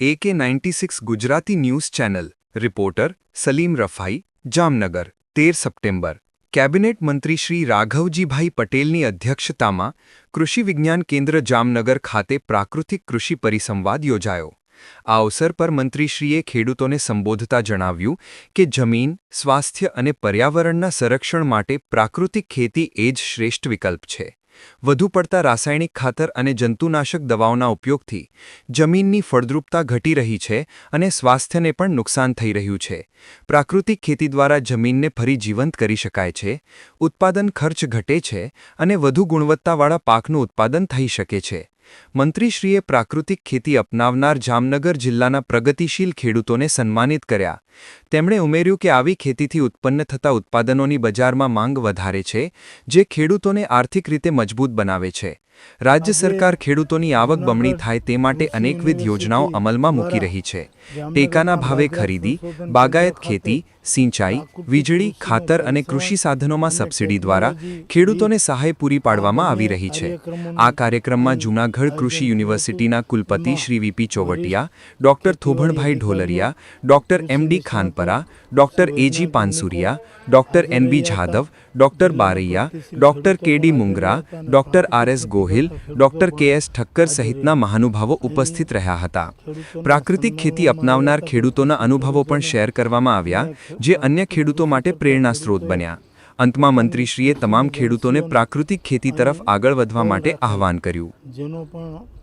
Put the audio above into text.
એકે ninety six Gujarati news channel reporter Salim Rafai Jamnagar તેર September cabinet મંત્રી શ્રી રાઘવજીભાઈ પટેલની અધ્યક્ષતામાં કૃષિ વિજ્ઞાન કેન્દ્ર જામનગર ખાતે પ્રાકૃતિક કૃષિ પરિસંવાદ યોજાયો આ અવસર પર મંત્રીશ્રીએ ખેડૂતોને સંબોધતા જણાવ્યું કે જમીન સ્વાસ્થ્ય અને પર્યાવરણના સંરક્ષણ માટે પ્રાકૃતિક ખેતી એ જ શ્રેષ્ઠ વિકલ્પ છે વધુ પડતા રાસાયણિક ખાતર અને જંતુનાશક દવાઓના ઉપયોગથી જમીનની ફળદ્રુપતા ઘટી રહી છે અને સ્વાસ્થ્યને પણ નુકસાન થઈ રહ્યું છે. પ્રાકૃતિક ખેતી દ્વારા જમીનને ફરી જીવંત કરી શકાય છે, ઉત્પાદન ખર્ચ ઘટે છે અને વધુ ગુણવત્તાવાળા પાકનું ઉત્પાદન થઈ શકે છે. મંત્રીશ્રીએ પ્રાકૃતિક ખેતી અપનાવનાર જામનગર જિલ્લાના પ્રગતિશીલ ખેડૂતોને સન્માનિત કર્યા. તેમણે ઉમેર્યું કે આવી ખેતીથી ઉત્પન્ન થતા ઉત્પાદનોની બજારમાં માંગ વધારે છે જે ખેડૂતોને આર્થિક રીતે મજબૂત બનાવે છે. રાજ્ય સરકાર ખેડૂતોની આવક બમણી થાય તે માટે અનેકવિધ યોજનાઓ અમલમાં મૂકી રહી છે. ટેકાના ભાવે ખરીદી બાગાયત ખેતી સિંચાઈ વીજળી ખાતર અને કૃષિ સાધનોમાં સબસિડી દ્વારા ખેડૂતોને સહાય પૂરી પાડવામાં આવી રહી છે. આ કાર્યક્રમમાં જૂનાગઢ કૃષિ યુનિવર્સિટીના કુલપતિ Shri V P Chovatiya doctor Thobhanbhai Dholariya doctor M D Khanpara doctor A G Pansuriya, doctor N B Jadhav, doctor Baraiya, doctor K D Mungra, doctor R S Gohil, doctor K S Thakkar સહિતના મહાનુભાવો ઉપસ્થિત રહ્યા હતા. પ્રાકૃતિક ખેતી અપનાવનાર ખેડૂતોના અનુભવો પણ શેર કરવામાં આવ્યા, જે અન્ય ખેડૂતો માટે પ્રેરણા સ્ત્રોત બન્યા. અંતમાં મંત્રીશ્રીએ તમામ ખેડૂતોને પ્રાકૃતિક ખેતી તરફ આગળ વધવા માટે આહવાન કર્યું. જેનો પણ